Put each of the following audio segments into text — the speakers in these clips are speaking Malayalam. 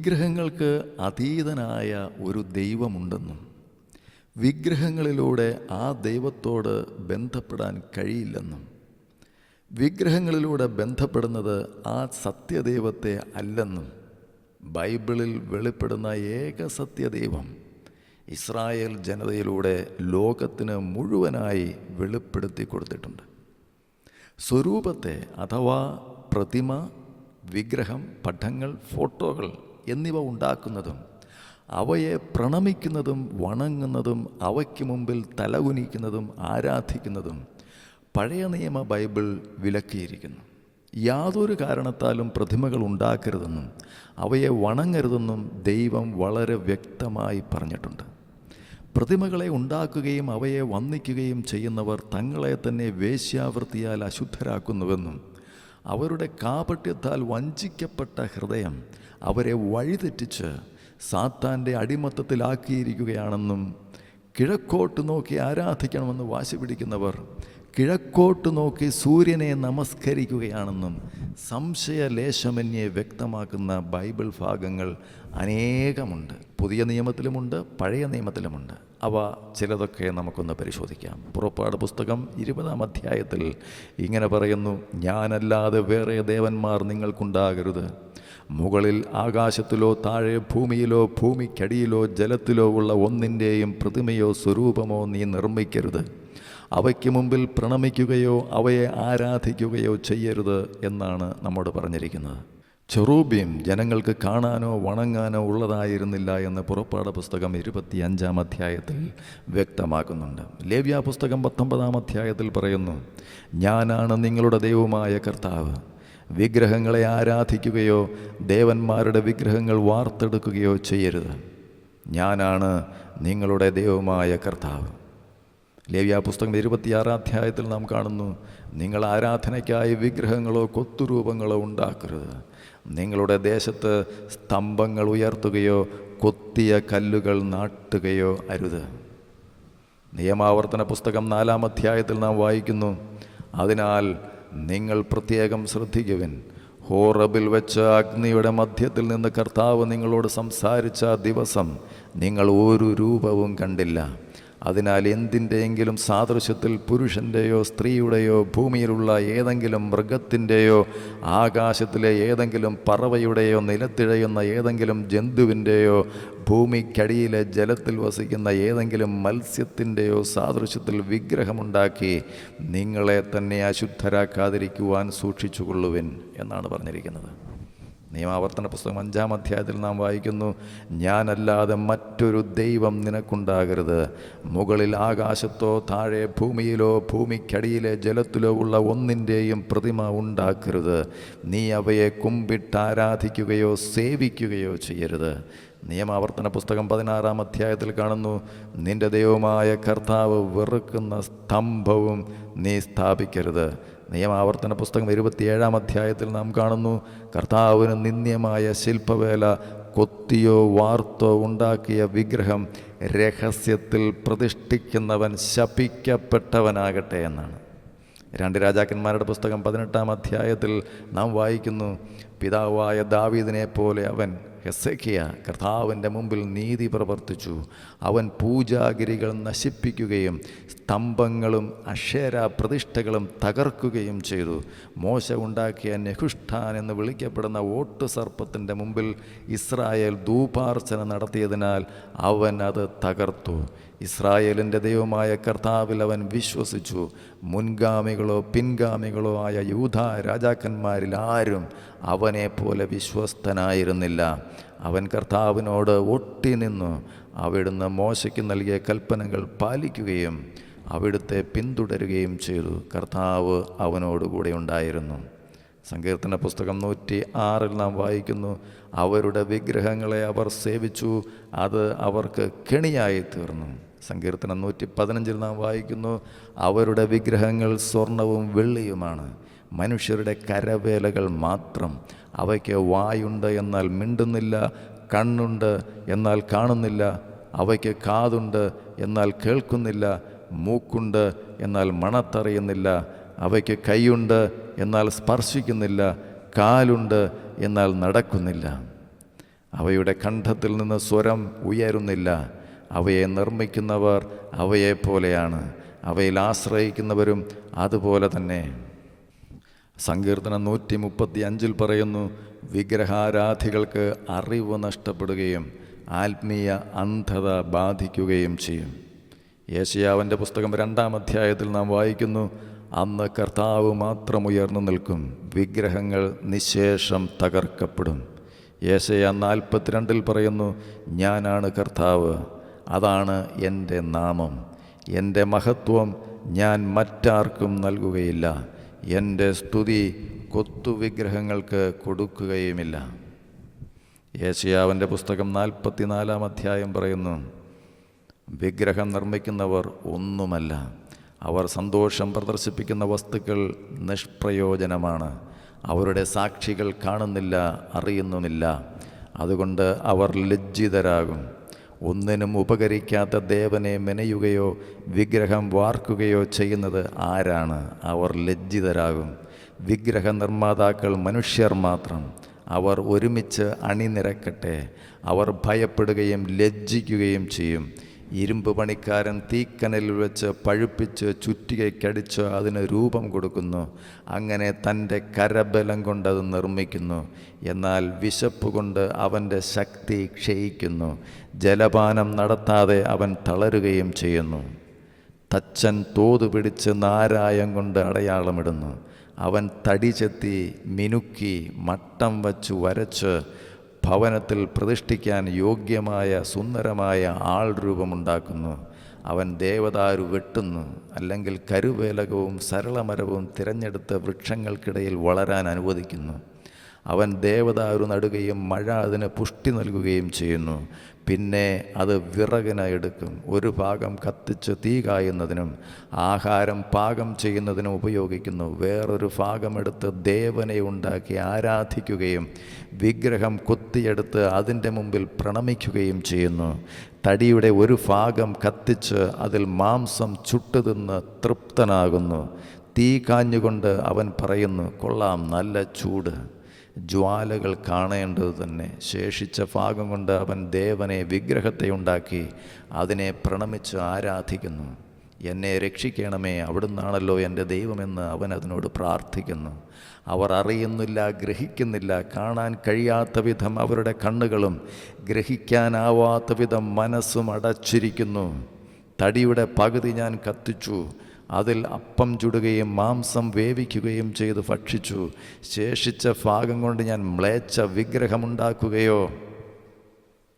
വിഗ്രഹങ്ങൾക്ക് അതീതനായ ഒരു ദൈവമുണ്ടെന്നും വിഗ്രഹങ്ങളിലൂടെ ആ ദൈവത്തോട് ബന്ധപ്പെടാൻ കഴിയില്ലെന്നും. വിഗ്രഹങ്ങളിലൂടെ ബന്ധപ്പെടുന്നത് ആ സത്യദൈവത്തെ അല്ലെന്നും. ബൈബിളിൽ വെളിപ്പെടുന്ന ഏക സത്യദൈവം ഇസ്രായേൽ ജനതയിലൂടെ ലോകത്തിന് മുഴുവനായി വെളിപ്പെടുത്തി കൊടുത്തിട്ടുണ്ട്. സ്വരൂപത്തെ അഥവാ പ്രതിമ വിഗ്രഹം പഠങ്ങൾ ഫോട്ടോകൾ എന്നിവ ഉണ്ടാക്കുന്നതും അവയെ പ്രണമിക്കുന്നതും വണങ്ങുന്നതും അവയ്ക്ക് മുമ്പിൽ തലകുനിക്കുന്നതും ആരാധിക്കുന്നതും പഴയ നിയമ ബൈബിൾ വിലക്കിയിരിക്കുന്നു. യാതൊരു കാരണത്താലും പ്രതിമകൾ ഉണ്ടാക്കരുതെന്നും അവയെ വണങ്ങരുതെന്നും ദൈവം വളരെ വ്യക്തമായി പറഞ്ഞിട്ടുണ്ട്. പ്രതിമകളെ ഉണ്ടാക്കുകയും അവയെ വന്ദിക്കുകയും ചെയ്യുന്നവർ തങ്ങളെ തന്നെ വേശ്യാവൃത്തിയാൽ അശുദ്ധരാക്കുന്നുവെന്നും അവരുടെ കാപട്യത്താൽ വഞ്ചിക്കപ്പെട്ട ഹൃദയം അവരെ വഴിതെറ്റിച്ച് സാത്താന്റെ അടിമത്തത്തിലാക്കിയിരിക്കുകയാണെന്നും കിഴക്കോട്ട് നോക്കി ആരാധിക്കണമെന്ന് വാശി പിടിക്കുന്നവർ കിഴക്കോട്ട് നോക്കി സൂര്യനെ നമസ്കരിക്കുകയാണെന്നും സംശയലേശമന്യെ വ്യക്തമാക്കുന്ന ബൈബിൾ ഭാഗങ്ങൾ അനേകമുണ്ട്. പുതിയ നിയമത്തിലുമുണ്ട് പഴയ നിയമത്തിലുമുണ്ട്. അവ ചിലതൊക്കെ നമുക്കൊന്ന് പരിശോധിക്കാം. പുറപ്പാട് പുസ്തകം ഇരുപതാം അധ്യായത്തിൽ ഇങ്ങനെ പറയുന്നു ഞാനല്ലാതെ വേറെ ദേവന്മാർ നിങ്ങൾക്കുണ്ടാകരുത്. മുകളിൽ ആകാശത്തിലോ താഴെ ഭൂമിയിലോ ഭൂമിക്കടിയിലോ ജലത്തിലോ ഉള്ള ഒന്നിന്റെയും പ്രതിമയോ സ്വരൂപമോ നീ നിർമ്മിക്കരുത്. അവയ്ക്ക് മുമ്പിൽ പ്രണമിക്കുകയോ അവയെ ആരാധിക്കുകയോ ചെയ്യരുത് എന്നാണ് നമ്മോട് പറഞ്ഞിരിക്കുന്നത്. ചെറൂബിയും ജനങ്ങൾക്ക് കാണാനോ വണങ്ങാനോ ഉള്ളതായിരുന്നില്ല എന്ന് പുറപ്പാട് പുസ്തകം ഇരുപത്തി അഞ്ചാം അധ്യായത്തിൽ വ്യക്തമാക്കുന്നുണ്ട്. ലേവ്യ പുസ്തകം പത്തൊമ്പതാം അധ്യായത്തിൽ പറയുന്നു ഞാനാണ് നിങ്ങളുടെ ദൈവമായ കർത്താവ്. വിഗ്രഹങ്ങളെ ആരാധിക്കുകയോ ദേവന്മാരുടെ വിഗ്രഹങ്ങൾ വാർത്തെടുക്കുകയോ ചെയ്യരുത്. ഞാനാണ് നിങ്ങളുടെ ദൈവമായ കർത്താവ്. ലേവ്യ പുസ്തകം ഇരുപത്തിയാറാം അധ്യായത്തിൽ നാം കാണുന്നു നിങ്ങൾ ആരാധനയ്ക്കായി വിഗ്രഹങ്ങളോ കൊത്തുരൂപങ്ങളോ ഉണ്ടാക്കരുത്. നിങ്ങളുടെ ദേശത്ത് സ്തംഭങ്ങൾ ഉയർത്തുകയോ കൊത്തിയ കല്ലുകൾ നാട്ടുകയോ അരുത്. നിയമാവർത്തന പുസ്തകം നാലാം അധ്യായത്തിൽ നാം വായിക്കുന്നു അതിനാൽ നിങ്ങൾ പ്രത്യേകം ശ്രദ്ധിക്കുവിൻ. ഹോറബിൽ വെച്ച് അഗ്നിയുടെ മധ്യത്തിൽ നിന്ന് കർത്താവ് നിങ്ങളോട് സംസാരിച്ച ദിവസം നിങ്ങൾ ഒരു രൂപവും കണ്ടില്ല. അതിനാൽ എന്തിന്റെയെങ്കിലും സാദൃശ്യത്തിൽ പുരുഷന്റെയോ സ്ത്രീയുടെയോ ഭൂമിയിലുള്ള ഏതെങ്കിലും മൃഗത്തിന്റെയോ ആകാശത്തിലെ ഏതെങ്കിലും പറവയുടെയോ നിലത്തിഴയുന്ന ഏതെങ്കിലും ജന്തുവിന്റെയോ ഭൂമിക്കടിയിലെ ജലത്തിൽ വസിക്കുന്ന ഏതെങ്കിലും മത്സ്യത്തിന്റെയോ സാദൃശ്യത്തിൽ വിഗ്രഹമുണ്ടാക്കി നിങ്ങളെ തന്നെ അശുദ്ധരാക്കാതിരിക്കുവാൻ സൂക്ഷിച്ചുകൊള്ളുവിൻ എന്നാണ് പറഞ്ഞിരിക്കുന്നത്. നിയമാവർത്തന പുസ്തകം അഞ്ചാം അധ്യായത്തിൽ നാം വായിക്കുന്നു ഞാനല്ലാതെ മറ്റൊരു ദൈവം നിനക്കുണ്ടാകരുത്. മുകളിൽ ആകാശത്തോ താഴെ ഭൂമിയിലോ ഭൂമിക്കടിയിലെ ജലത്തിലോ ഉള്ള ഒന്നിന്റെയും പ്രതിമ ഉണ്ടാക്കരുത്. നീ അവയെ കുമ്പിട്ട് ആരാധിക്കുകയോ സേവിക്കുകയോ ചെയ്യരുത്. നിയമാവർത്തന പുസ്തകം പതിനാറാം അധ്യായത്തിൽ കാണുന്നു നിന്റെ ദൈവമായ കർത്താവ് വെറുക്കുന്ന സ്തംഭവും നീ സ്ഥാപിക്കരുത്. നിയമാവർത്തന പുസ്തകം ഇരുപത്തിയേഴാം അധ്യായത്തിൽ നാം കാണുന്നു. കർത്താവിന് നിന്ദ്യമായ ശില്പവേല കൊത്തിയോ വാർത്തോ ഉണ്ടാക്കിയ വിഗ്രഹം രഹസ്യത്തിൽ പ്രതിഷ്ഠിക്കുന്നവൻ ശപിക്കപ്പെട്ടവനാകട്ടെ എന്നാണ്. രണ്ട് രാജാക്കന്മാരുടെ പുസ്തകം പതിനെട്ടാം അധ്യായത്തിൽ നാം വായിക്കുന്നു. പിതാവായ ദാവീദിനെ പോലെ അവൻ ഹെസക്കിയ കർത്താവിന്റെ മുമ്പിൽ നീതി പ്രവർത്തിച്ചു. അവൻ പൂജാഗിരികൾ നശിപ്പിക്കുകയും സ്തംഭങ്ങളും അക്ഷര പ്രതിഷ്ഠകളും തകർക്കുകയും ചെയ്തു. മോശ ഉണ്ടാക്കിയ നെഹുഷ്ഠാൻ എന്ന് വിളിക്കപ്പെടുന്ന ഓട്ടു സർപ്പത്തിന്റെ മുമ്പിൽ ഇസ്രായേൽ ധൂപാർച്ചന നടത്തിയതിനാൽ അവൻ അത് തകർത്തു. ഇസ്രായേലിന്റെ ദൈവമായ കർത്താവിൽ അവൻ വിശ്വസിച്ചു. മുൻഗാമികളോ പിൻഗാമികളോ ആയ യൂഥ രാജാക്കന്മാരിൽ ആരും അവനെ പോലെ വിശ്വസ്തനായിരുന്നില്ല. അവൻ കർത്താവിനോട് ഒട്ടി നിന്നു. അവിടുന്ന് മോശയ്ക്ക് നൽകിയ കൽപ്പനകൾ പാലിക്കുകയും അവിടുത്തെ പിന്തുടരുകയും ചെയ്തു. കർത്താവ് അവനോടുകൂടെ ഉണ്ടായിരുന്നു. സങ്കീർത്തന പുസ്തകം നൂറ്റി ആറിൽ നാം വായിക്കുന്നു അവരുടെ വിഗ്രഹങ്ങളെ അവർ സേവിച്ചു അത് അവർക്ക് കെണിയായി തീർന്നു. സങ്കീർത്തനം നൂറ്റി പതിനഞ്ചിൽ നാം വായിക്കുന്നു അവരുടെ വിഗ്രഹങ്ങൾ സ്വർണവും വെള്ളിയുമാണ്. മനുഷ്യരുടെ കരവേലകൾ മാത്രം. അവയ്ക്ക് വായുണ്ട് എന്നാൽ മിണ്ടുന്നില്ല കണ്ണുണ്ട് എന്നാൽ കാണുന്നില്ല. അവയ്ക്ക് കാതുണ്ട് എന്നാൽ കേൾക്കുന്നില്ല മൂക്കുണ്ട് എന്നാൽ മണത്തറിയുന്നില്ല. അവയ്ക്ക് കൈയുണ്ട് എന്നാൽ സ്പർശിക്കുന്നില്ല കാലുണ്ട് എന്നാൽ നടക്കുന്നില്ല. അവയുടെ കണ്ഠത്തിൽ നിന്ന് സ്വരം ഉയരുന്നില്ല. അവയെ നിർമ്മിക്കുന്നവർ അവയെപ്പോലെയാണ്. അവയിൽ ആശ്രയിക്കുന്നവരും അതുപോലെ തന്നെ. സങ്കീർത്തനം നൂറ്റി മുപ്പത്തി അഞ്ചിൽ പറയുന്നു വിഗ്രഹാരാധികൾക്ക് അറിവ് നഷ്ടപ്പെടുകയും ആത്മീയ അന്ധത ബാധിക്കുകയും ചെയ്യും. യേശയാവിന്റെ പുസ്തകം രണ്ടാം അധ്യായത്തിൽ നാം വായിക്കുന്നു അന്ന് കർത്താവ് മാത്രം ഉയർന്നു നിൽക്കും വിഗ്രഹങ്ങൾ നിശേഷം തകർക്കപ്പെടും. യേശയ നാൽപ്പത്തിരണ്ടിൽ പറയുന്നു ഞാനാണ് കർത്താവ്. അതാണ് എന്റെ നാമം. എന്റെ മഹത്വം ഞാൻ മറ്റാർക്കും നൽകുകയില്ല. എന്റെ സ്തുതി കൊത്തുവിഗ്രഹങ്ങൾക്ക് കൊടുക്കുകയുമില്ല. യേശയാവിന്റെ പുസ്തകം നാൽപ്പത്തിനാലാം അധ്യായം പറയുന്നു വിഗ്രഹം നിർമ്മിക്കുന്നവർ ഒന്നുമല്ല. അവർ സന്തോഷം പ്രദർശിപ്പിക്കുന്ന വസ്തുക്കൾ നിഷ്പ്രയോജനമാണ്. അവരുടെ സാക്ഷികൾ കാണുന്നില്ല അറിയുന്നുമില്ല. അതുകൊണ്ട് അവർ ലജ്ജിതരാകും. ഒന്നിനും ഉപകരിക്കാത്ത ദേവനെ മെനയുകയോ വിഗ്രഹം വാർക്കുകയോ ചെയ്യുന്നത് ആരാണ്? അവർ ലജ്ജിതരാകും. വിഗ്രഹ നിർമ്മാതാക്കൾ മനുഷ്യർ മാത്രം. അവർ ഒരുമിച്ച് അണിനിരക്കട്ടെ. അവർ ഭയപ്പെടുകയും ലജ്ജിക്കുകയും ചെയ്യും. ഇരുമ്പ് പണിക്കാരൻ തീക്കനലിൽ വെച്ച് പഴുപ്പിച്ച് ചുറ്റികയ്ക്കടിച്ച് അതിന് രൂപം കൊടുക്കുന്നു. അങ്ങനെ തന്റെ കരബലം കൊണ്ടത് നിർമ്മിക്കുന്നു. എന്നാൽ വിശപ്പ് കൊണ്ട് അവന്റെ ശക്തി ക്ഷയിക്കുന്നു. ജലപാനം നടത്താതെ അവൻ തളരുകയും ചെയ്യുന്നു. തച്ചൻ തോതു പിടിച്ച് നാരായം കൊണ്ട് അടയാളമിടുന്നു. അവൻ തടി ചെത്തി മിനുക്കി മട്ടം വച്ച് വരച്ച് ഭവനത്തിൽ പ്രതിഷ്ഠിക്കാൻ യോഗ്യമായ സുന്ദരമായ ആൾ രൂപമുണ്ടാക്കുന്നു. അവൻ ദേവതാരു വെട്ടുന്നു. അല്ലെങ്കിൽ കരുവേലകവും സരളമരവും തിരഞ്ഞെടുത്ത വൃക്ഷങ്ങൾക്കിടയിൽ വളരാൻ അനുവദിക്കുന്നു. അവൻ ദേവതാരു നടുകയും മഴ അതിന് പുഷ്ടി നൽകുകയും ചെയ്യുന്നു. പിന്നെ അത് വിറകിന എടുക്കും. ഒരു ഭാഗം കത്തിച്ച് തീ കായുന്നതിനും ആഹാരം പാകം ചെയ്യുന്നതിനും ഉപയോഗിക്കുന്നു. വേറൊരു ഭാഗമെടുത്ത് ദേവനെ ഉണ്ടാക്കി ആരാധിക്കുകയും വിഗ്രഹം കൊത്തിയെടുത്ത് അതിന്റെ മുമ്പിൽ പ്രണമിക്കുകയും ചെയ്യുന്നു. തടിയുടെ ഒരു ഭാഗം കത്തിച്ച് അതിൽ മാംസം ചുട്ടുതിന്ന് തൃപ്തനാകുന്നു. തീ കാഞ്ഞുകൊണ്ട് അവൻ പറയുന്നു കൊള്ളാം നല്ല ചൂട്. ജ്വാലകൾ കാണേണ്ടത് തന്നെ. ശേഷിച്ച ഭാഗം കൊണ്ട് അവൻ ദേവനെ വിഗ്രഹത്തെ ഉണ്ടാക്കി അതിനെ പ്രണമിച്ച് ആരാധിക്കുന്നു. എന്നെ രക്ഷിക്കണമേ അവിടുന്നാണല്ലോ എന്റെ ദൈവമെന്ന് അവൻ അതിനോട് പ്രാർത്ഥിക്കുന്നു. അവർ അറിയുന്നില്ല ഗ്രഹിക്കുന്നില്ല കാണാൻ കഴിയാത്ത വിധം അവരുടെ കണ്ണുകളും ഗ്രഹിക്കാനാവാത്ത വിധം മനസ്സും അടച്ചിരിക്കുന്നു. തടിയുടെ പകുതി ഞാൻ കത്തിച്ചു അതിൽ അപ്പം ചുടുകയും മാംസം വേവിക്കുകയും ചെയ്ത് ഭക്ഷിച്ചു. ശേഷിച്ച ഭാഗം കൊണ്ട് ഞാൻ മ്ലേച്ച വിഗ്രഹമുണ്ടാക്കുകയോ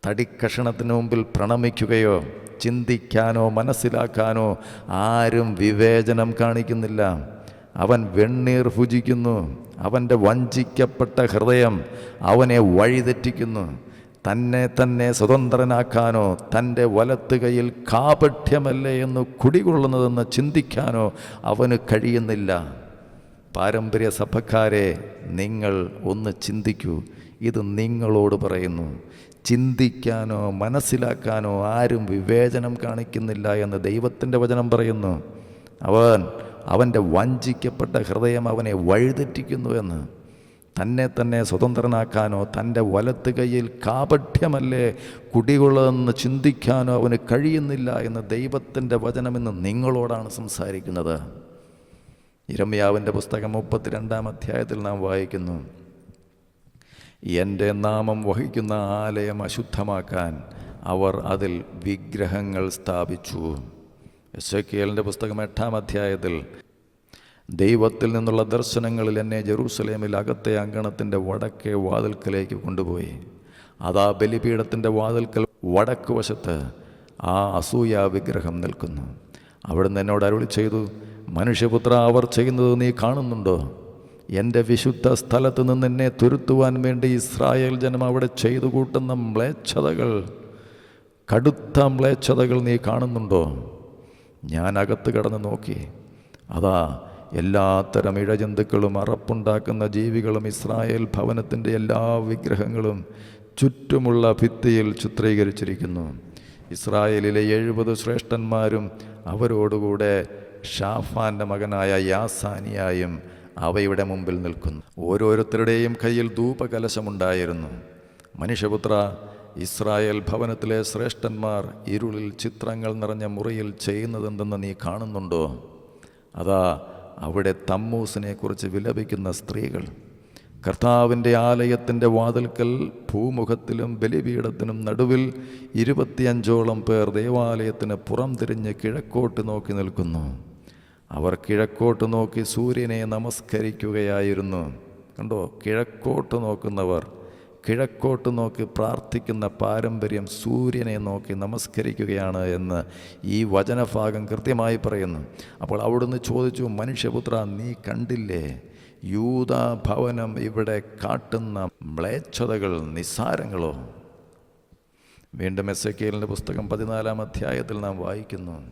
തടിക്കഷണത്തിന് മുമ്പിൽ പ്രണമിക്കുകയോ ചിന്തിക്കാനോ മനസ്സിലാക്കാനോ ആരും വിവേചനം കാണിക്കുന്നില്ല. അവൻ വെണ്ണീർ ഭുജിക്കുന്നു. അവന്റെ വഞ്ചിക്കപ്പെട്ട ഹൃദയം അവനെ വഴിതെറ്റിക്കുന്നു. തന്നെ തന്നെ സ്വതന്ത്രനാക്കാനോ തന്റെ വലത്ത് കൈയിൽ കാപഠ്യമല്ലേ എന്ന് കുടികൊള്ളുന്നതെന്ന് ചിന്തിക്കാനോ അവന് കഴിയുന്നില്ല. പാരമ്പര്യ സഭക്കാരെ നിങ്ങൾ ഒന്ന് ചിന്തിക്കൂ. ഇത് നിങ്ങളോട് പറയുന്നു. ചിന്തിക്കാനോ മനസ്സിലാക്കാനോ ആരും വിവേചനം കാണിക്കുന്നില്ല എന്ന് ദൈവത്തിന്റെ വചനം പറയുന്നു. അവൻ അവന്റെ വഞ്ചിക്കപ്പെട്ട ഹൃദയം അവനെ വഴിതെറ്റിക്കുന്നു എന്ന്. തന്നെ തന്നെ സ്വതന്ത്രനാക്കാനോ തന്റെ വലത്ത് കൈയിൽ കാപഠ്യമല്ലേ കുടികൊള്ളതെന്ന് ചിന്തിക്കാനോ അവന് കഴിയുന്നില്ല എന്ന് ദൈവത്തിന്റെ വചനമെന്ന് നിങ്ങളോടാണ് സംസാരിക്കുന്നത്. ഇരമ്യാവിന്റെ പുസ്തകം മുപ്പത്തിരണ്ടാം അധ്യായത്തിൽ നാം വായിക്കുന്നു. എന്റെ നാമം വഹിക്കുന്ന ആലയം അശുദ്ധമാക്കാൻ അവർ അതിൽ വിഗ്രഹങ്ങൾ സ്ഥാപിച്ചു. എസ് കെ എല്ലിന്റെ പുസ്തകം എട്ടാം അധ്യായത്തിൽ ദൈവത്തിൽ നിന്നുള്ള ദർശനങ്ങളിൽ എന്നെ ജെറൂസലേമിൽ അകത്തെ അങ്കണത്തിന്റെ വടക്കേ വാതിൽക്കലേക്ക് കൊണ്ടുപോയി. അതാ ബലിപീഠത്തിന്റെ വാതിൽക്കൽ വടക്ക് വശത്ത് ആ അസൂയ വിഗ്രഹം നിൽക്കുന്നു. അവിടുന്ന് എന്നോട് അരുളി ചെയ്തു മനുഷ്യപുത്ര അവർ ചെയ്യുന്നത് നീ കാണുന്നുണ്ടോ? എന്റെ വിശുദ്ധ സ്ഥലത്ത് നിന്ന് എന്നെ തുരുത്തുവാൻ വേണ്ടി ഇസ്രായേൽ ജനം അവിടെ ചെയ്തു കൂട്ടുന്ന മ്ലേച്ഛതകൾ കടുത്ത മ്ലേച്ഛതകൾ നീ കാണുന്നുണ്ടോ? ഞാൻ അകത്ത് കടന്ന് നോക്കി. അതാ എല്ലാത്തരം ഇഴജന്തുക്കളും അറപ്പുണ്ടാക്കുന്ന ജീവികളും ഇസ്രായേൽ ഭവനത്തിന്റെ എല്ലാ വിഗ്രഹങ്ങളും ചുറ്റുമുള്ള ഭിത്തിയിൽ ചിത്രീകരിച്ചിരിക്കുന്നു. ഇസ്രായേലിലെ എഴുപത് ശ്രേഷ്ഠന്മാരും അവരോടുകൂടെ ഷാഫാന്റെ മകനായ യാസാനിയായും അവയുടെ മുമ്പിൽ നിൽക്കുന്നു. ഓരോരുത്തരുടെയും കയ്യിൽ ധൂപകലശമുണ്ടായിരുന്നു. മനുഷ്യപുത്ര ഇസ്രായേൽ ഭവനത്തിലെ ശ്രേഷ്ഠന്മാർ ഇരുളിൽ ചിത്രങ്ങൾ നിറഞ്ഞ മുറിയിൽ ചെയ്യുന്നതെന്തെന്ന് നീ കാണുന്നുണ്ടോ? അതാ അവിടെ തമ്മൂസിനെക്കുറിച്ച് വിലപിക്കുന്ന സ്ത്രീകൾ. കർത്താവിന്റെ ആലയത്തിന്റെ വാതിൽക്കൽ ഭൂമുഖത്തിലും ബലിപീഠത്തിനും നടുവിൽ ഇരുപത്തിയഞ്ചോളം പേർ ദേവാലയത്തിന് പുറം തിരിഞ്ഞ് കിഴക്കോട്ട് നോക്കി നിൽക്കുന്നു. അവർ കിഴക്കോട്ട് നോക്കി സൂര്യനെ നമസ്കരിക്കുകയായിരുന്നു. കണ്ടോ? കിഴക്കോട്ട് നോക്കുന്നവർ. കിഴക്കോട്ട് നോക്കി പ്രാർത്ഥിക്കുന്ന പാരമ്പര്യം സൂര്യനെ നോക്കി നമസ്കരിക്കുകയാണ് എന്ന് ഈ വചനഭാഗം കൃത്യമായി പറയുന്നു. അപ്പോൾ അവിടുന്ന് ചോദിച്ചു മനുഷ്യപുത്ര നീ കണ്ടില്ലേ? യൂത ഭവനം ഇവിടെ കാട്ടുന്ന മ്ലേച്ഛതകൾ നിസ്സാരങ്ങളോ? വീണ്ടും എസ് എ കെലിന്റെ പുസ്തകം പതിനാലാം അധ്യായത്തിൽ നാം വായിക്കുന്നു.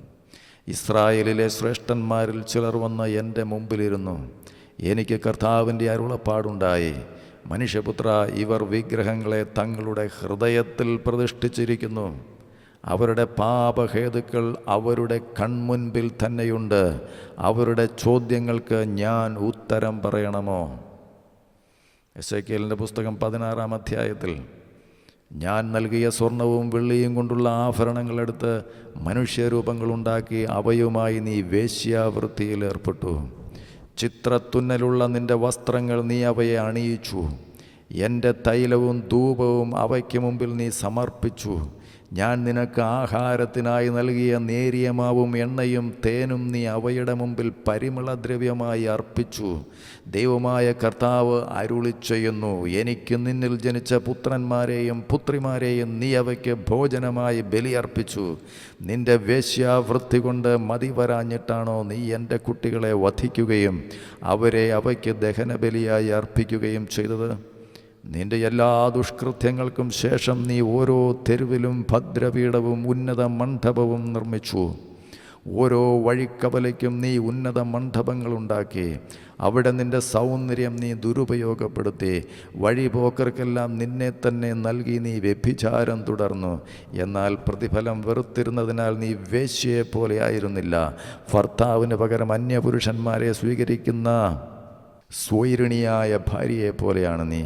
ഇസ്രായേലിലെ ശ്രേഷ്ഠന്മാരിൽ ചിലർ വന്ന് എന്റെ മുമ്പിലിരുന്നു. എനിക്ക് കർത്താവിന്റെ അരുളപ്പാടുണ്ടായി. മനുഷ്യപുത്ര ഇവർ വിഗ്രഹങ്ങളെ തങ്ങളുടെ ഹൃദയത്തിൽ പ്രതിഷ്ഠിച്ചിരിക്കുന്നു. അവരുടെ പാപഹേതുക്കൾ അവരുടെ കൺമുൻപിൽ തന്നെയുണ്ട്. അവരുടെ ചോദ്യങ്ങൾക്ക് ഞാൻ ഉത്തരം പറയണമോ? എസ് എ കെലിന്റെ പുസ്തകം പതിനാറാം അധ്യായത്തിൽ ഞാൻ നൽകിയ സ്വർണവും വെള്ളിയും കൊണ്ടുള്ള ആഭരണങ്ങളെടുത്ത് മനുഷ്യരൂപങ്ങളുണ്ടാക്കി അവയുമായി നീ വേശ്യാവൃത്തിയിൽ ഏർപ്പെട്ടു. ചിത്രത്തുന്നലുള്ള നിന്റെ വസ്ത്രങ്ങൾ നീ അവയെ അണിയിച്ചു. എന്റെ തൈലവും ധൂപവും അവയ്ക്ക് മുമ്പിൽ നീ സമർപ്പിച്ചു. ഞാൻ നിനക്ക് ആഹാരത്തിനായി നൽകിയ നേരിയ മാവും എണ്ണയും തേനും നീ അവയുടെ മുമ്പിൽ പരിമളദ്രവ്യമായി അർപ്പിച്ചു. ദൈവമായ കർത്താവ് അരുളി ചെയ്യുന്നു എനിക്ക് നിന്നിൽ ജനിച്ച പുത്രന്മാരെയും പുത്രിമാരെയും നീ അവയ്ക്ക് ഭോജനമായി ബലിയർപ്പിച്ചു. നിന്റെ വേശ്യാവൃത്തി കൊണ്ട് മതി വരാഞ്ഞിട്ടാണോ നീ എന്റെ കുട്ടികളെ വധിക്കുകയും അവരെ അവയ്ക്ക് ദഹനബലിയായി അർപ്പിക്കുകയും ചെയ്തത്? നിന്റെ എല്ലാ ദുഷ്കൃത്യങ്ങൾക്കും ശേഷം നീ ഓരോ തെരുവിലും ഭദ്രപീഠവും ഉന്നത മണ്ഡപവും നിർമ്മിച്ചു. ഓരോ വഴിക്കവലയ്ക്കും നീ ഉന്നത മണ്ഡപങ്ങളുണ്ടാക്കി അവിടെ നിന്റെ സൗന്ദര്യം നീ ദുരുപയോഗപ്പെടുത്തി. വഴിപോക്കർക്കെല്ലാം നിന്നെ തന്നെ നൽകി നീ വ്യഭിചാരം തുടർന്നു. എന്നാൽ പ്രതിഫലം വെറുത്തിരുന്നതിനാൽ നീ വേശ്യയെപ്പോലെ ആയിരുന്നില്ല. ഭർത്താവിന് പകരം അന്യപുരുഷന്മാരെ സ്വീകരിക്കുന്ന സ്വൈരിണിയായ ഭാര്യയെപ്പോലെയാണ് നീ.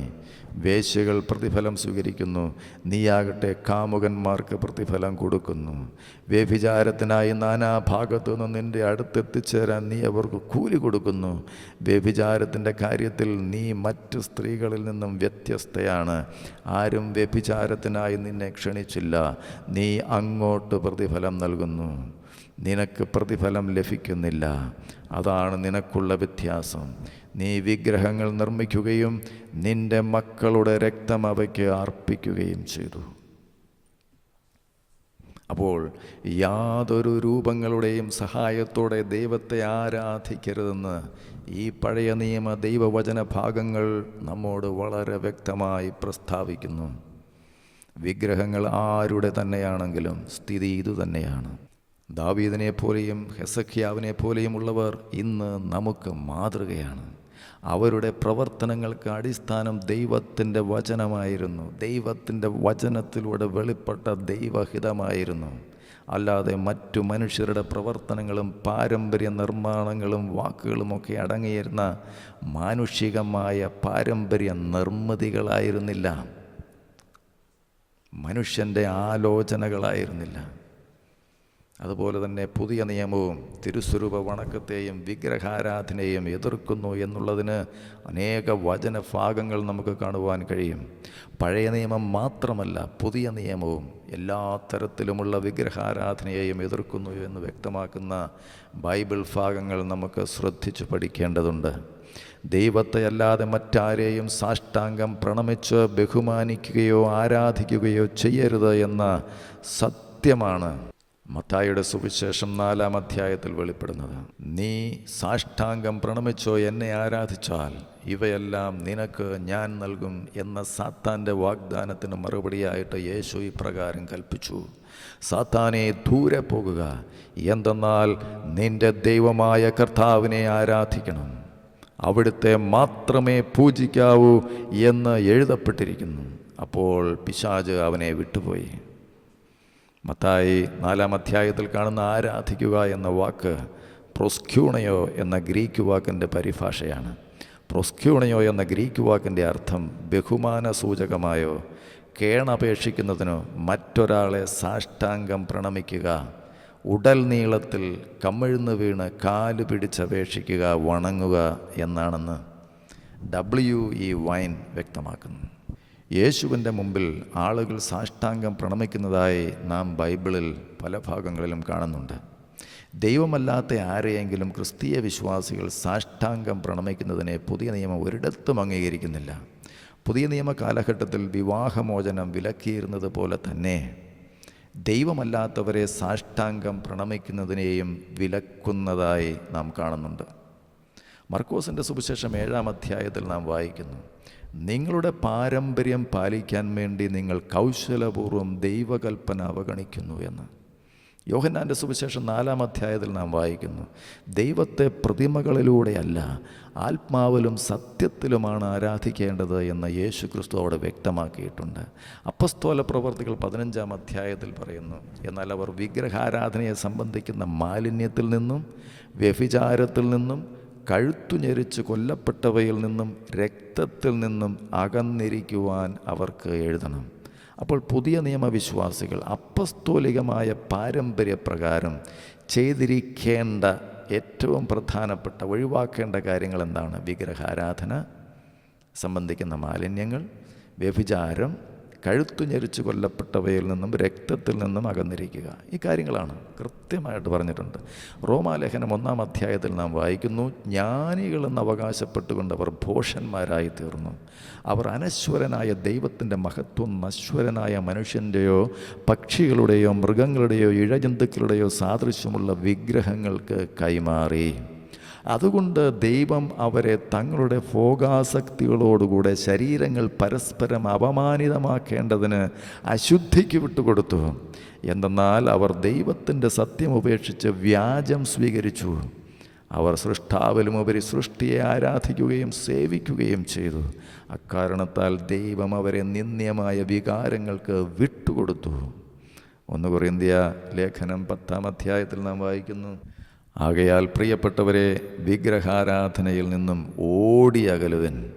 വേശ്യകൾ പ്രതിഫലം സ്വീകരിക്കുന്നു. നീയാകട്ടെ കാമുകന്മാർക്ക് പ്രതിഫലം കൊടുക്കുന്നു. വ്യഭിചാരത്തിനായി നാനാഭാഗത്തു നിന്ന് നിന്റെ അടുത്തെത്തിച്ചേരാൻ നീ അവർക്ക് കൂലി കൊടുക്കുന്നു. വ്യഭിചാരത്തിന്റെ കാര്യത്തിൽ നീ മറ്റ് സ്ത്രീകളിൽ നിന്നും വ്യത്യസ്തയാണ്. ആരും വ്യഭിചാരത്തിനായി നിന്നെ ക്ഷണിച്ചില്ല. നീ അങ്ങോട്ട് പ്രതിഫലം നൽകുന്നു. നിനക്ക് പ്രതിഫലം ലഭിക്കുന്നില്ല. അതാണ് നിനക്കുള്ള വ്യത്യാസം. നീ വിഗ്രഹങ്ങൾ നിർമ്മിക്കുകയും നിന്റെ മക്കളുടെ രക്തം അവയ്ക്ക് അർപ്പിക്കുകയും ചെയ്തു. അപ്പോൾ യാതൊരു രൂപങ്ങളുടെയും സഹായത്തോടെ ദൈവത്തെ ആരാധിക്കരുതെന്ന് ഈ പഴയ നിയമ ദൈവവചന ഭാഗങ്ങൾ നമ്മോട് വളരെ വ്യക്തമായി പ്രസ്താവിക്കുന്നു. വിഗ്രഹങ്ങൾ ആരുടെ തന്നെയാണെങ്കിലും സ്ഥിതി ഇതുതന്നെയാണ് ദാവീദിനെ പോലെയും ഹെസഖ്യാവിനെ പോലെയും ഉള്ളവർ ഇന്ന് നമുക്ക് മാതൃകയാണ്. അവരുടെ പ്രവർത്തനങ്ങൾക്ക് അടിസ്ഥാനം ദൈവത്തിന്റെ വചനമായിരുന്നു. ദൈവത്തിന്റെ വചനത്തിലൂടെ വെളിപ്പെട്ട ദൈവഹിതമായിരുന്നു. അല്ലാതെ മറ്റു മനുഷ്യരുടെ പ്രവർത്തനങ്ങളും പാരമ്പര്യ നിർമ്മാണങ്ങളും വാക്കുകളുമൊക്കെ അടങ്ങിയിരുന്ന മാനുഷികമായ പാരമ്പര്യ നിർമ്മിതികളായിരുന്നില്ല. മനുഷ്യന്റെ ആലോചനകളായിരുന്നില്ല. അതുപോലെ തന്നെ പുതിയ നിയമവും തിരുസ്വരൂപ വണക്കത്തെയും വിഗ്രഹാരാധനയെയും എതിർക്കുന്നു എന്നുള്ളതിന് അനേക വചനഭാഗങ്ങൾ നമുക്ക് കാണുവാൻ കഴിയും. പഴയ നിയമം മാത്രമല്ല പുതിയ നിയമവും എല്ലാ തരത്തിലുമുള്ള വിഗ്രഹാരാധനയെയും എതിർക്കുന്നു എന്ന് വ്യക്തമാക്കുന്ന ബൈബിൾ ഭാഗങ്ങൾ നമുക്ക് ശ്രദ്ധിച്ചു പഠിക്കേണ്ടതുണ്ട്. ദൈവത്തെ അല്ലാതെ മറ്റാരെയും സാഷ്ടാംഗം പ്രണമിച്ച് ബഹുമാനിക്കുകയോ ആരാധിക്കുകയോ ചെയ്യരുത് എന്ന സത്യമാണ്. മത്തായിയുടെ സുവിശേഷം നാലാം അധ്യായത്തിൽ വെളിപ്പെടുന്നത്. നീ സാഷ്ടാംഗം പ്രണമിച്ചോ എന്നെ ആരാധിച്ചാൽ ഇവയെല്ലാം നിനക്ക് ഞാൻ നൽകും എന്ന സാത്താന്റെ വാഗ്ദാനത്തിന് മറുപടിയായിട്ട് യേശു ഇപ്രകാരം കൽപ്പിച്ചു. സാത്താനെ ദൂരെ പോകുക. എന്തെന്നാൽ നിന്റെ ദൈവമായ കർത്താവിനെ ആരാധിക്കണം. അവിടുത്തെ മാത്രമേ പൂജിക്കാവൂ എന്ന് എഴുതപ്പെട്ടിരിക്കുന്നു. അപ്പോൾ പിശാജ് അവനെ വിട്ടുപോയി. മത്തായി നാലാം അധ്യായത്തിൽ കാണുന്ന ആരാധിക്കുക എന്ന വാക്ക് പ്രൊസ്ക്യൂണയോ എന്ന ഗ്രീക്ക് വാക്കിന്റെ പരിഭാഷയാണ്. പ്രൊസ്ക്യൂണയോ എന്ന ഗ്രീക്ക് വാക്കിന്റെ അർത്ഥം ബഹുമാന സൂചകമായോ കേണപേക്ഷിക്കുന്നതിനോ മറ്റൊരാളെ സാഷ്ടാംഗം പ്രണമിക്കുക ഉടൽ നീളത്തിൽ കമ്മിഴ്ന്ന് വീണ് കാൽ പിടിച്ചപേക്ഷിക്കുക വണങ്ങുക എന്നാണെന്ന് ഡബ്ല്യു ഇ വൈൻ വ്യക്തമാക്കുന്നു. യേശുവിന്റെ മുമ്പിൽ ആളുകൾ സാഷ്ടാംഗം പ്രണമിക്കുന്നതായി നാം ബൈബിളിൽ പല ഭാഗങ്ങളിലും കാണുന്നുണ്ട്. ദൈവമല്ലാത്ത ആരെയെങ്കിലും ക്രിസ്തീയ വിശ്വാസികൾ സാഷ്ടാംഗം പ്രണമിക്കുന്നതിനെ പുതിയ നിയമം ഒരിടത്തും അംഗീകരിക്കുന്നില്ല. പുതിയ നിയമ കാലഘട്ടത്തിൽ വിവാഹമോചനം വിലക്കിയിരുന്നത് പോലെ തന്നെ ദൈവമല്ലാത്തവരെ സാഷ്ടാംഗം പ്രണമിക്കുന്നതിനെയും വിലക്കുന്നതായി നാം കാണുന്നുണ്ട്. മർക്കോസിന്റെ സുവിശേഷം ഏഴാം അധ്യായത്തിൽ നാം വായിക്കുന്നു. നിങ്ങളുടെ പാരമ്പര്യം പാലിക്കാൻ വേണ്ടി നിങ്ങൾ കൗശലപൂർവം ദൈവകൽപ്പന അവഗണിക്കുന്നു എന്ന്. യോഹന്നാന്റെ സുവിശേഷം നാലാം അധ്യായത്തിൽ നാം വായിക്കുന്നു ദൈവത്തെ പ്രതിമകളിലൂടെയല്ല ആത്മാവിലും സത്യത്തിലുമാണ് ആരാധിക്കേണ്ടത് എന്ന് യേശു ക്രിസ്തു അവിടെ വ്യക്തമാക്കിയിട്ടുണ്ട്. അപ്പസ്തോല പ്രവർത്തികൾ പതിനഞ്ചാം അധ്യായത്തിൽ പറയുന്നു എന്നാൽ അവർ വിഗ്രഹാരാധനയെ സംബന്ധിക്കുന്ന മാലിന്യത്തിൽ നിന്നും വ്യഭിചാരത്തിൽ നിന്നും കഴുത്തു ഞെരിച്ച് കൊല്ലപ്പെട്ടവയിൽ നിന്നും രക്തത്തിൽ നിന്നും അകന്നിരിക്കുവാൻ അവർക്ക് എഴുതണം. അപ്പോൾ പുതിയ നിയമവിശ്വാസികൾ അപ്പസ്തോലികമായ പാരമ്പര്യപ്രകാരം ചെയ്തിരിക്കേണ്ട ഏറ്റവും പ്രധാനപ്പെട്ട ഒഴിവാക്കേണ്ട കാര്യങ്ങൾ എന്താണ്? വിഗ്രഹാരാധന സംബന്ധിക്കുന്ന മാലിന്യങ്ങൾ വ്യഭിചാരം കഴുത്തു ഞെരിച്ച് കൊല്ലപ്പെട്ടവയിൽ നിന്നും രക്തത്തിൽ നിന്നും അകന്നിരിക്കുക. ഈ കാര്യങ്ങളാണ് കൃത്യമായിട്ട് പറഞ്ഞിട്ടുണ്ട്. റോമാലേഖനം ഒന്നാം അധ്യായത്തിൽ നാം വായിക്കുന്നു ജ്ഞാനികളെന്ന് അവകാശപ്പെട്ടുകൊണ്ട് അവർ ഭോഷന്മാരായി തീർന്നു അവർ അനശ്വരനായ ദൈവത്തിന്റെ മഹത്വം നശ്വരനായ മനുഷ്യന്റെയോ പക്ഷികളുടെയോ മൃഗങ്ങളുടെയോ ഇഴജന്തുക്കളുടെയോ സാദൃശ്യമുള്ള വിഗ്രഹങ്ങൾക്ക് കൈമാറി. അതുകൊണ്ട് ദൈവം അവരെ തങ്ങളുടെ ഭോഗാസക്തികളോടുകൂടെ ശരീരങ്ങൾ പരസ്പരം അപമാനിതമാക്കേണ്ടതിന് അശുദ്ധിക്ക് വിട്ടുകൊടുത്തു. എന്തെന്നാൽ അവർ ദൈവത്തിന്റെ സത്യം ഉപേക്ഷിച്ച് വ്യാജം സ്വീകരിച്ചു. അവർ സൃഷ്ടാവിലുമുപരി സൃഷ്ടിയെ ആരാധിക്കുകയും സേവിക്കുകയും ചെയ്തു. അക്കാരണത്താൽ ദൈവം അവരെ നിന്ദ്യമായ വികാരങ്ങൾക്ക് വിട്ടുകൊടുത്തു. ഒന്ന് കൊറിന്ത്യ ലേഖനം പത്താം അധ്യായത്തിൽ നാം വായിക്കുന്നു. ആകയാൽ പ്രിയപ്പെട്ടവരെ വിഗ്രഹാരാധനയിൽ നിന്നും ഓടി ഓടിയകലുവൻ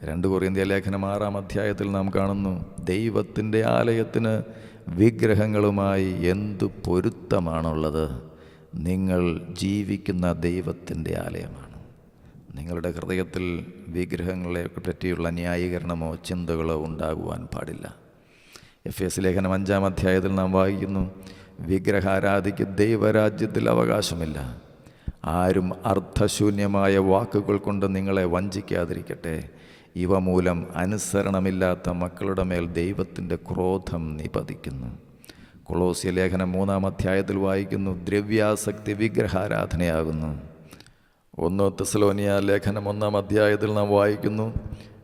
രണ്ട് കൊറിയന്ത്യ ലേഖനം ആറാം അധ്യായത്തിൽ നാം കാണുന്നു ദൈവത്തിന്റെ ആലയത്തിന് വിഗ്രഹങ്ങളുമായി എന്തു പൊരുത്തമാണുള്ളത്? നിങ്ങൾ ജീവിക്കുന്ന ദൈവത്തിന്റെ ആലയമാണ്. നിങ്ങളുടെ ഹൃദയത്തിൽ വിഗ്രഹങ്ങളെ പറ്റിയുള്ള ന്യായീകരണമോ ചിന്തകളോ ഉണ്ടാകുവാൻ പാടില്ല. എഫ് എസ് ലേഖനം അഞ്ചാം അധ്യായത്തിൽ നാം വായിക്കുന്നു വിഗ്രഹാരാധിക്ക് ദൈവരാജ്യത്തിൽ അവകാശമില്ല. ആരും അർത്ഥശൂന്യമായ വാക്കുകൾ കൊണ്ട് നിങ്ങളെ വഞ്ചിക്കാതിരിക്കട്ടെ. ഇവ മൂലം അനുസരണമില്ലാത്ത മക്കളുടെ മേൽ ദൈവത്തിന്റെ ക്രോധം നിപതിക്കുന്നു. കൊളോസ്യ ലേഖനം മൂന്നാം അധ്യായത്തിൽ വായിക്കുന്നു ദ്രവ്യാസക്തി വിഗ്രഹാരാധനയാകുന്നു. ഒന്ന് തെസലോനിയ ലേഖനം ഒന്നാം അധ്യായത്തിൽ നാം വായിക്കുന്നു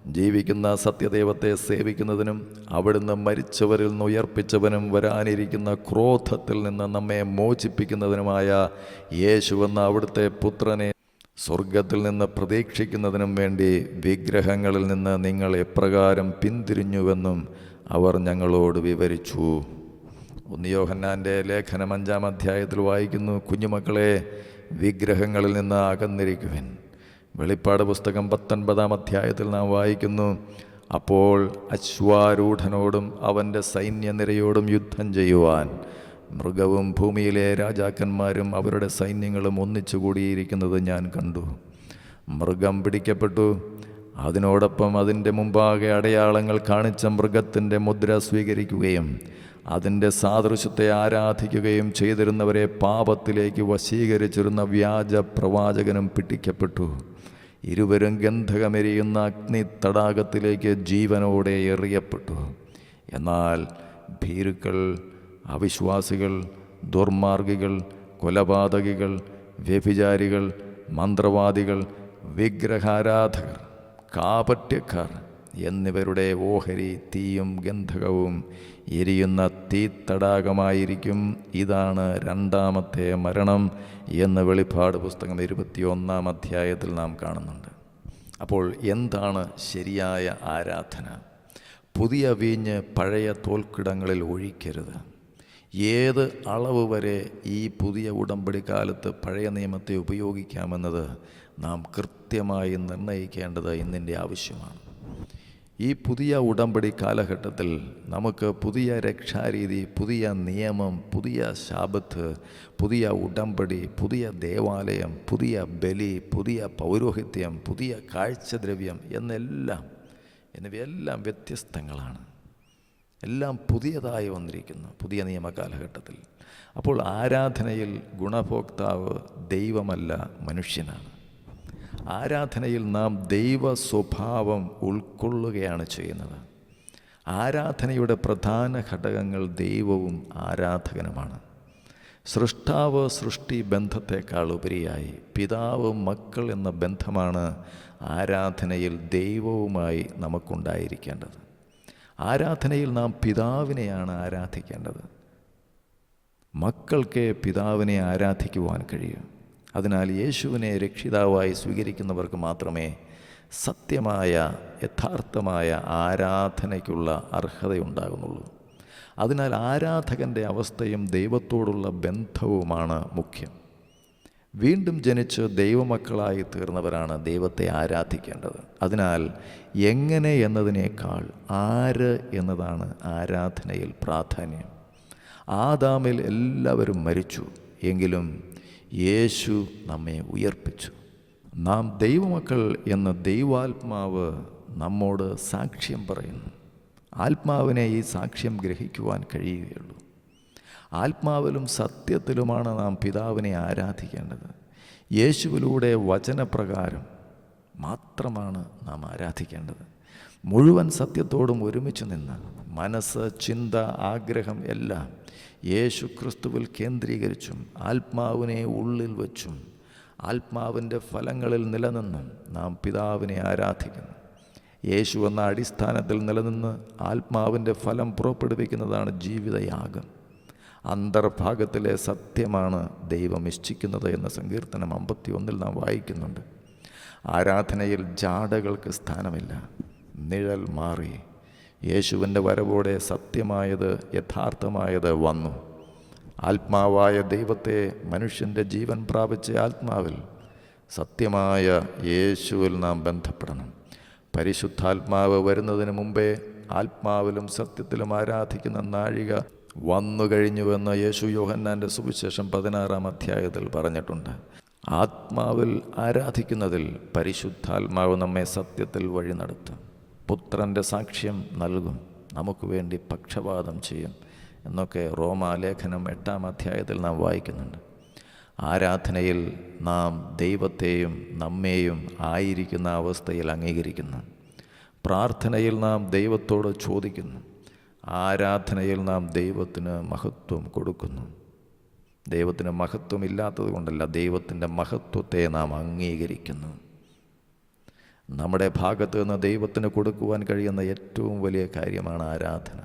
ജീവിക്കുന്ന സത്യദൈവത്തെ സേവിക്കുന്നതിനും അവിടുന്ന് മരിച്ചവരിൽ നിന്ന് ഉയർപ്പിച്ചവനും വരാനിരിക്കുന്ന ക്രോധത്തിൽ നിന്ന് നമ്മെ മോചിപ്പിക്കുന്നതിനുമായ യേശുവെന്ന അവിടുത്തെ പുത്രനെ സ്വർഗത്തിൽ നിന്ന് പ്രതീക്ഷിക്കുന്നതിനും വേണ്ടി വിഗ്രഹങ്ങളിൽ നിന്ന് നിങ്ങൾ എപ്രകാരം പിന്തിരിഞ്ഞുവെന്നും അവർ ഞങ്ങളോട് വിവരിച്ചു. ഉന്നിയോഹന്നാന്റെ ലേഖനം അഞ്ചാം അധ്യായത്തിൽ വായിക്കുന്നു കുഞ്ഞുമക്കളെ വിഗ്രഹങ്ങളിൽ നിന്ന് അകന്നിരിക്കുവൻ. വെളിപ്പാട് പുസ്തകം പത്തൊൻപതാം അധ്യായത്തിൽ നാം വായിക്കുന്നു അപ്പോൾ അശ്വാരൂഢനോടും അവന്റെ സൈന്യനിരയോടും യുദ്ധം ചെയ്യുവാൻ മൃഗവും ഭൂമിയിലെ രാജാക്കന്മാരും അവരുടെ സൈന്യങ്ങളും ഒന്നിച്ചു കൂടിയിരിക്കുന്നത് ഞാൻ കണ്ടു. മൃഗം പിടിക്കപ്പെട്ടു. അതിനോടൊപ്പം അതിന്റെ മുമ്പാകെ അടയാളങ്ങൾ കാണിച്ച മൃഗത്തിന്റെ മുദ്ര സ്വീകരിക്കുകയും അതിന്റെ സാദൃശ്യത്തെ ആരാധിക്കുകയും ചെയ്തിരുന്നവരെ പാപത്തിലേക്ക് വശീകരിച്ചിരുന്ന വ്യാജ പ്രവാചകനും പിടിക്കപ്പെട്ടു. ഇരുവരും ഗന്ധകമെരിയുന്ന അഗ്നി തടാകത്തിലേക്ക് ജീവനോടെ എറിയപ്പെട്ടു. എന്നാൽ ഭീരുക്കൾ അവിശ്വാസികൾ ദുർമാർഗികൾ കൊലപാതകികൾ വ്യഭിചാരികൾ മന്ത്രവാദികൾ വിഗ്രഹാരാധകർ കാപട്യക്കാർ എന്നിവരുടെ ഓഹരി തീയും ഗന്ധകവും എരിയുന്ന തീത്തടാകമായിരിക്കും. ഇതാണ് രണ്ടാമത്തെ മരണം എന്ന് വെളിപ്പാട് പുസ്തകം ഇരുപത്തിയൊന്നാം അധ്യായത്തിൽ നാം കാണുന്നുണ്ട്. അപ്പോൾ എന്താണ് ശരിയായ ആരാധന? പുതിയ വീഞ്ഞ് പഴയ തോൽക്കിടങ്ങളിൽ ഒഴിക്കരുത്. ഏത് അളവ് വരെ ഈ പുതിയ ഉടമ്പടി കാലത്ത് പഴയ നിയമത്തെ ഉപയോഗിക്കാമെന്നത് നാം കൃത്യമായി നിർണയിക്കേണ്ടത് ഇന്നിന്റെ ആവശ്യമാണ്. ഈ പുതിയ ഉടമ്പടി കാലഘട്ടത്തിൽ നമുക്ക് പുതിയ രക്ഷാരീതി പുതിയ നിയമം പുതിയ ശാപത്ത് പുതിയ ഉടമ്പടി പുതിയ ദേവാലയം പുതിയ ബലി പുതിയ പൗരോഹിത്യം പുതിയ കാഴ്ചദ്രവ്യം എന്നെല്ലാം എന്നിവയെല്ലാം വ്യത്യസ്തങ്ങളാണ്. എല്ലാം പുതിയതായി വന്നിരിക്കുന്നു പുതിയ നിയമ കാലഘട്ടത്തിൽ. അപ്പോൾ ആരാധനയിൽ ഗുണഭോക്താവ് ദൈവമല്ല മനുഷ്യനാണ്. ആരാധനയിൽ നാം ദൈവ സ്വഭാവം ഉൾക്കൊള്ളുകയാണ് ചെയ്യുന്നത്. ആരാധനയുടെ പ്രധാന ഘടകങ്ങൾ ദൈവവും ആരാധകനുമാണ്. സൃഷ്ടാവ് സൃഷ്ടി ബന്ധത്തെക്കാൾ ഉപരിയായി പിതാവ് മക്കൾ എന്ന ബന്ധമാണ് ആരാധനയിൽ ദൈവവുമായി നമുക്കുണ്ടായിരിക്കേണ്ടത്. ആരാധനയിൽ നാം പിതാവിനെയാണ് ആരാധിക്കേണ്ടത്. മക്കൾക്ക് പിതാവിനെ ആരാധിക്കുവാൻ കഴിയും. അതിനാൽ യേശുവിനെ രക്ഷിതാവായി സ്വീകരിക്കുന്നവർക്ക് മാത്രമേ സത്യമായ യഥാർത്ഥമായ ആരാധനയ്ക്കുള്ള അർഹതയുണ്ടാകുന്നുള്ളൂ. അതിനാൽ ആരാധകന്റെ അവസ്ഥയും ദൈവത്തോടുള്ള ബന്ധവുമാണ് മുഖ്യം. വീണ്ടും ജനിച്ച് ദൈവമക്കളായി തീർന്നവരാണ് ദൈവത്തെ ആരാധിക്കേണ്ടത്. അതിനാൽ എങ്ങനെ എന്നതിനേക്കാൾ ആര് എന്നതാണ് ആരാധനയിൽ പ്രാധാന്യം. ആദാമിൽ എല്ലാവരും മരിച്ചു. എങ്കിലും യേശു നമ്മെ ഉയർപ്പിച്ചു. നാം ദൈവമക്കൾ എന്ന ദൈവാത്മാവ് നമ്മോട് സാക്ഷ്യം പറയുന്നു. ആത്മാവിനെ ഈ സാക്ഷ്യം ഗ്രഹിക്കുവാൻ കഴിയുകയുള്ളൂ. ആത്മാവിലും സത്യത്തിലുമാണ് നാം പിതാവിനെ ആരാധിക്കേണ്ടത്. യേശുവിലൂടെ വചനപ്രകാരം മാത്രമാണ് നാം ആരാധിക്കേണ്ടത്. മുഴുവൻ സത്യത്തോടും ഒരുമിച്ച് നിന്ന് മനസ്സ് ചിന്ത ആഗ്രഹം എല്ലാം യേശു ക്രിസ്തുവിൽ കേന്ദ്രീകരിച്ചും ആത്മാവിനെ ഉള്ളിൽ വച്ചും ആത്മാവിന്റെ ഫലങ്ങളിൽ നിലനിന്നും നാം പിതാവിനെ ആരാധിക്കുന്നു. യേശു എന്ന അടിസ്ഥാനത്തിൽ നിലനിന്ന് ആത്മാവിന്റെ ഫലം പുറപ്പെടുവിക്കുന്നതാണ് ജീവിതയാഗം. അന്തർഭാഗത്തിലെ സത്യമാണ് ദൈവം ഇച്ഛിക്കുന്നത് എന്ന സങ്കീർത്തനം അമ്പത്തി ഒന്നിൽ നാം വായിക്കുന്നുണ്ട്. ആരാധനയിൽ ജാടകൾക്ക് സ്ഥാനമില്ല നിഴൽ മാറി യേശുവിന്റെ വരവോടെ സത്യമായത് യഥാർത്ഥമായത് വന്നു. ആത്മാവായ ദൈവത്തെ മനുഷ്യന്റെ ജീവൻ പ്രാപിച്ച ആത്മാവിൽ സത്യമായ യേശുവിൽ നാം ബന്ധപ്പെടണം. പരിശുദ്ധാത്മാവ് വരുന്നതിന് മുമ്പേ ആത്മാവിലും സത്യത്തിലും ആരാധിക്കുന്ന നാഴിക വന്നു കഴിഞ്ഞുവെന്ന് യേശു യോഹന്നാന്റെ സുവിശേഷം പതിനാറാം അധ്യായത്തിൽ പറഞ്ഞിട്ടുണ്ട്. ആത്മാവിൽ ആരാധിക്കുന്നതിൽ പരിശുദ്ധാത്മാവ് നമ്മെ സത്യത്തിൽ വഴി നടത്തും പുത്രന്റെ സാക്ഷ്യം നൽകും. നമുക്ക് വേണ്ടി പക്ഷപാതം ചെയ്യും എന്നൊക്കെ റോമാലേഖനം എട്ടാം അധ്യായത്തിൽ നാം വായിക്കുന്നുണ്ട്. ആരാധനയിൽ നാം ദൈവത്തെയും നമ്മെയും ആയിരിക്കുന്ന അവസ്ഥയിൽ അംഗീകരിക്കുന്നു. പ്രാർത്ഥനയിൽ നാം ദൈവത്തോട് ചോദിക്കുന്നു. ആരാധനയിൽ നാം ദൈവത്തിന് മഹത്വം കൊടുക്കുന്നു. ദൈവത്തിന് മഹത്വം ഇല്ലാത്തത് കൊണ്ടല്ല ദൈവത്തിന്റെ മഹത്വത്തെ നാം അംഗീകരിക്കുന്നു. നമ്മുടെ ഭാഗത്ത് നിന്ന് ദൈവത്തിന് കൊടുക്കുവാൻ കഴിയുന്ന ഏറ്റവും വലിയ കാര്യമാണ് ആരാധന.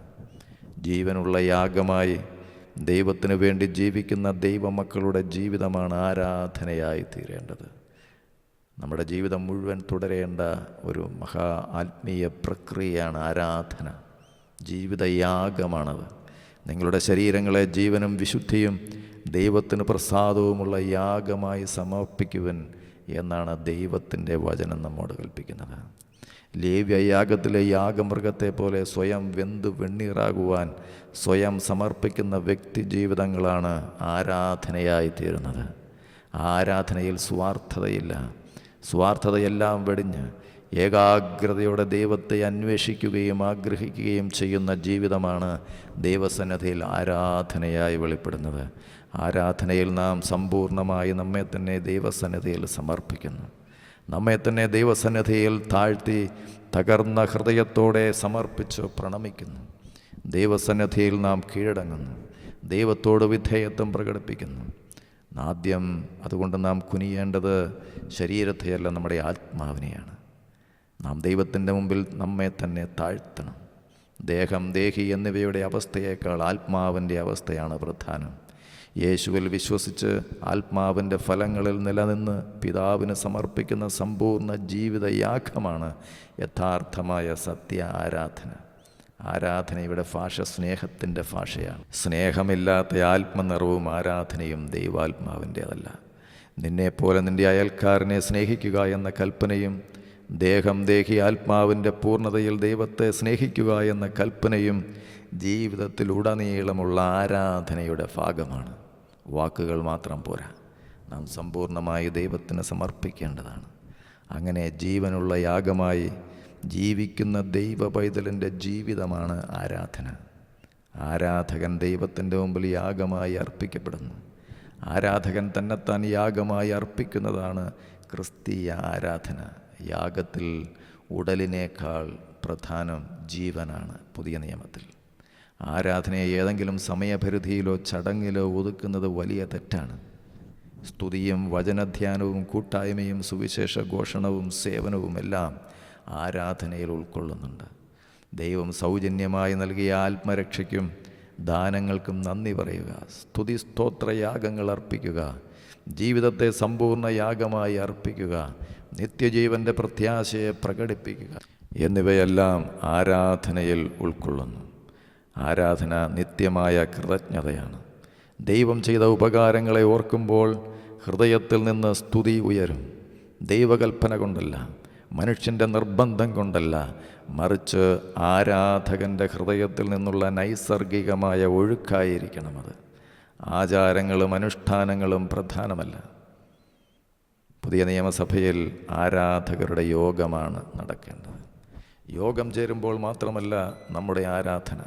ജീവനുള്ള യാഗമായി ദൈവത്തിന് വേണ്ടി ജീവിക്കുന്ന ദൈവമക്കളുടെ ജീവിതമാണ് ആരാധനയായി തീരേണ്ടത്. നമ്മുടെ ജീവിതം മുഴുവൻ തുടരേണ്ട ഒരു മഹാ ആത്മീയ പ്രക്രിയയാണ് ആരാധന. ജീവിതയാഗമാണത് നിങ്ങളുടെ ശരീരങ്ങളെ ജീവനും വിശുദ്ധിയും ദൈവത്തിന് പ്രസാദവുമുള്ള യാഗമായി സമർപ്പിക്കുവൻ എന്നാണ് ദൈവത്തിന്റെ വചനം നമ്മോട് കൽപ്പിക്കുന്നത്. ലേവ്യ യാഗത്തിലെ യാഗമൃഗത്തെ പോലെ സ്വയം വെന്ത് വെണ്ണീറാകുവാൻ സ്വയം സമർപ്പിക്കുന്ന വ്യക്തി ജീവിതങ്ങളാണ് ആരാധനയായി തീരുന്നത്. ആരാധനയിൽ സ്വാർത്ഥതയില്ല. സ്വാർത്ഥതയെല്ലാം വെടിഞ്ഞ് ഏകാഗ്രതയോടെ ദൈവത്തെ അന്വേഷിക്കുകയും ആഗ്രഹിക്കുകയും ചെയ്യുന്ന ജീവിതമാണ് ദൈവസന്നദ്ധയിൽ ആരാധനയായി വെളിപ്പെടുന്നത്. ആരാധനയിൽ നാം സമ്പൂർണമായി നമ്മെ തന്നെ ദൈവസന്നദ്ധയിൽ സമർപ്പിക്കുന്നു. നമ്മെ തന്നെ ദൈവസന്നദ്ധയിൽ താഴ്ത്തി തകർന്ന ഹൃദയത്തോടെ സമർപ്പിച്ച് പ്രണമിക്കുന്നു. ദൈവസന്നദ്ധയിൽ നാം കീഴടങ്ങുന്നു. ദൈവത്തോട് വിധേയത്വം പ്രകടിപ്പിക്കുന്നു. ആദ്യം അതുകൊണ്ട് നാം കുനിയേണ്ടത് ശരീരത്തെയല്ല നമ്മുടെ ആത്മാവിനെയാണ്. നാം ദൈവത്തിന്റെ മുമ്പിൽ നമ്മെ തന്നെ താഴ്ത്തണം. ദേഹം ദേഹി എന്നിവയുടെ അവസ്ഥയേക്കാൾ ആത്മാവിന്റെ അവസ്ഥയാണ് പ്രധാനം. യേശുവിൽ വിശ്വസിച്ച് ആത്മാവിന്റെ ഫലങ്ങളിൽ നിലനിന്ന് പിതാവിന് സമർപ്പിക്കുന്ന സമ്പൂർണ ജീവിതയാഗമാണ് യഥാർത്ഥമായ സത്യ ആരാധന. ആരാധനയുടെ ഭാഷ സ്നേഹത്തിന്റെ ഭാഷയാണ്. സ്നേഹമില്ലാത്ത ആത്മനിറവും ആരാധനയും ദൈവാത്മാവിന്റേതല്ല. നിന്നെപ്പോലെ നിന്റെ അയൽക്കാരനെ സ്നേഹിക്കുക എന്ന കൽപ്പനയും ദേഹം ദേഹി ആത്മാവിന്റെ പൂർണതയിൽ ദൈവത്തെ സ്നേഹിക്കുക എന്ന കൽപ്പനയും ജീവിതത്തിലുടനീളമുള്ള ആരാധനയുടെ ഭാഗമാണ്. വാക്കുകൾ മാത്രം പോരാ. നാം സമ്പൂർണമായി ദൈവത്തിന് സമർപ്പിക്കേണ്ടതാണ്. അങ്ങനെ ജീവനുള്ള യാഗമായി ജീവിക്കുന്ന ദൈവ പൈതലിന്റെ ജീവിതമാണ് ആരാധന. ആരാധകൻ ദൈവത്തിന്റെ മുമ്പിൽ യാഗമായി അർപ്പിക്കപ്പെടുന്നു. ആരാധകൻ തന്നെത്താൻ യാഗമായി അർപ്പിക്കുന്നതാണ് ക്രിസ്തീയ ആരാധന. യാഗത്തിൽ ഉടലിനേക്കാൾ പ്രധാനം ജീവനാണ് പുതിയ നിയമത്തിൽ. ആരാധനയെ ഏതെങ്കിലും സമയപരിധിയിലോ ചടങ്ങിലോ ഒതുക്കുന്നത് വലിയ തെറ്റാണ്. സ്തുതിയും വചനധ്യാനവും കൂട്ടായ്മയും സുവിശേഷ ഘോഷണവും സേവനവും എല്ലാം ആരാധനയിൽ ഉൾക്കൊള്ളുന്നുണ്ട്. ദൈവം സൗജന്യമായി നൽകിയ ആത്മരക്ഷയ്ക്കും ദാനങ്ങൾക്കും നന്ദി പറയുക. സ്തുതി സ്തോത്രയാഗങ്ങൾ അർപ്പിക്കുക. ജീവിതത്തെ സമ്പൂർണ യാഗമായി അർപ്പിക്കുക. നിത്യജീവന്റെ പ്രത്യാശയെ പ്രകടിപ്പിക്കുക. എന്നിവയെല്ലാം ആരാധനയിൽ ഉൾക്കൊള്ളുന്നു. ആരാധന നിത്യമായ കൃതജ്ഞതയാണ്. ദൈവം ചെയ്ത ഉപകാരങ്ങളെ ഓർക്കുമ്പോൾ ഹൃദയത്തിൽ നിന്ന് സ്തുതി ഉയരും. ദൈവകൽപ്പന കൊണ്ടല്ല മനുഷ്യന്റെ നിർബന്ധം കൊണ്ടല്ല മറിച്ച് ആരാധകന്റെ ഹൃദയത്തിൽ നിന്നുള്ള നൈസർഗികമായ ഒഴുക്കായിരിക്കണം അത്. ആചാരങ്ങളും അനുഷ്ഠാനങ്ങളും പ്രധാനമല്ല. പുതിയ നിയമസഭയിൽ ആരാധകരുടെ യോഗമാണ് നടക്കേണ്ടത്. യോഗം ചേരുമ്പോൾ മാത്രമല്ല നമ്മുടെ ആരാധന.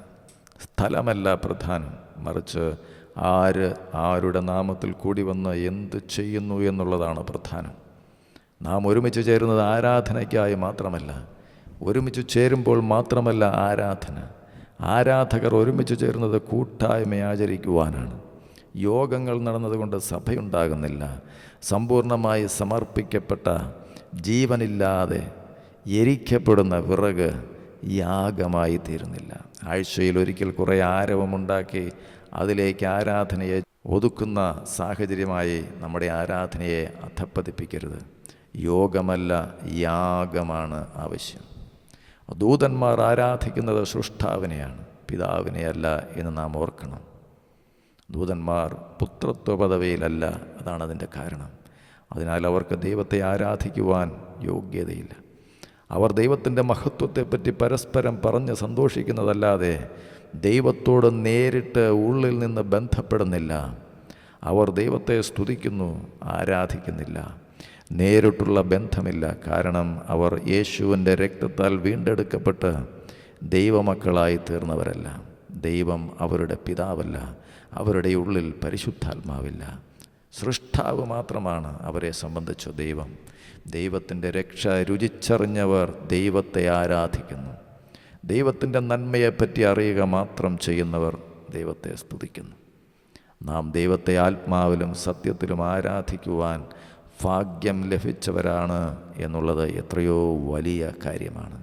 സ്ഥലമല്ല പ്രധാനം. മറിച്ച് ആര് ആരുടെ നാമത്തിൽ കൂടി വന്ന് എന്ത് ചെയ്യുന്നു എന്നുള്ളതാണ് പ്രധാനം. നാം ഒരുമിച്ച് ചേരുന്നത് ആരാധനയ്ക്കായി മാത്രമല്ല. ഒരുമിച്ച് ചേരുമ്പോൾ മാത്രമല്ല ആരാധന. ആരാധകർ ഒരുമിച്ച് ചേരുന്നത് കൂട്ടായ്മ ആചരിക്കുവാനാണ് യോഗങ്ങൾ നടന്നതുകൊണ്ട് സഭയുണ്ടാകുന്നില്ല. സമ്പൂർണമായി സമർപ്പിക്കപ്പെട്ട ജീവനില്ലാതെ എരിക്കപ്പെടുന്ന വിറക് യാഗമായി തീരുന്നില്ല. ആഴ്ചയിൽ ഒരിക്കൽ കുറേ ആരവമുണ്ടാക്കി അതിലേക്ക് ആരാധനയെ ഒതുക്കുന്ന സാഹചര്യമായി നമ്മുടെ ആരാധനയെ അധപ്പതിപ്പിക്കരുത്. യോഗമല്ല യാഗമാണ് ആവശ്യം. ദൂതന്മാർ ആരാധിക്കുന്നത് സൃഷ്ടാവിനെയാണ് പിതാവിനെയല്ല എന്ന് നാം ഓർക്കണം. ദൂതന്മാർ പുത്രത്വ പദവിയിലല്ല അതാണ് അതിന്റെ കാരണം. അതിനാൽ അവർക്ക് ദൈവത്തെ ആരാധിക്കുവാൻ യോഗ്യതയില്ല. അവർ ദൈവത്തിന്റെ മഹത്വത്തെപ്പറ്റി പരസ്പരം പറഞ്ഞ് സന്തോഷിക്കുന്നതല്ലാതെ ദൈവത്തോട് നേരിട്ട് ഉള്ളിൽ നിന്ന് ബന്ധപ്പെടുന്നില്ല. അവർ ദൈവത്തെ സ്തുതിക്കുന്നു ആരാധിക്കുന്നില്ല. നേരിട്ടുള്ള ബന്ധമില്ല. കാരണം അവർ യേശുവിന്റെ രക്തത്താൽ വീണ്ടെടുക്കപ്പെട്ട് ദൈവമക്കളായി തീർന്നവരല്ല. ദൈവം അവരുടെ പിതാവല്ല. അവരുടെ ഉള്ളിൽ പരിശുദ്ധാത്മാവില്ല. സൃഷ്ടാവ് മാത്രമാണ് അവരെ സംബന്ധിച്ച ദൈവം. ദൈവത്തിന്റെ രക്ഷ രുചിച്ചറിഞ്ഞവർ ദൈവത്തെ ആരാധിക്കുന്നു. ദൈവത്തിന്റെ നന്മയെപ്പറ്റി അറിയുക മാത്രം ചെയ്യുന്നവർ ദൈവത്തെ സ്തുതിക്കുന്നു. നാം ദൈവത്തെ ആത്മാവിലും സത്യത്തിലും ആരാധിക്കുവാൻ ഭാഗ്യം ലഭിച്ചവരാണ് എന്നുള്ളത് എത്രയോ വലിയ കാര്യമാണ്.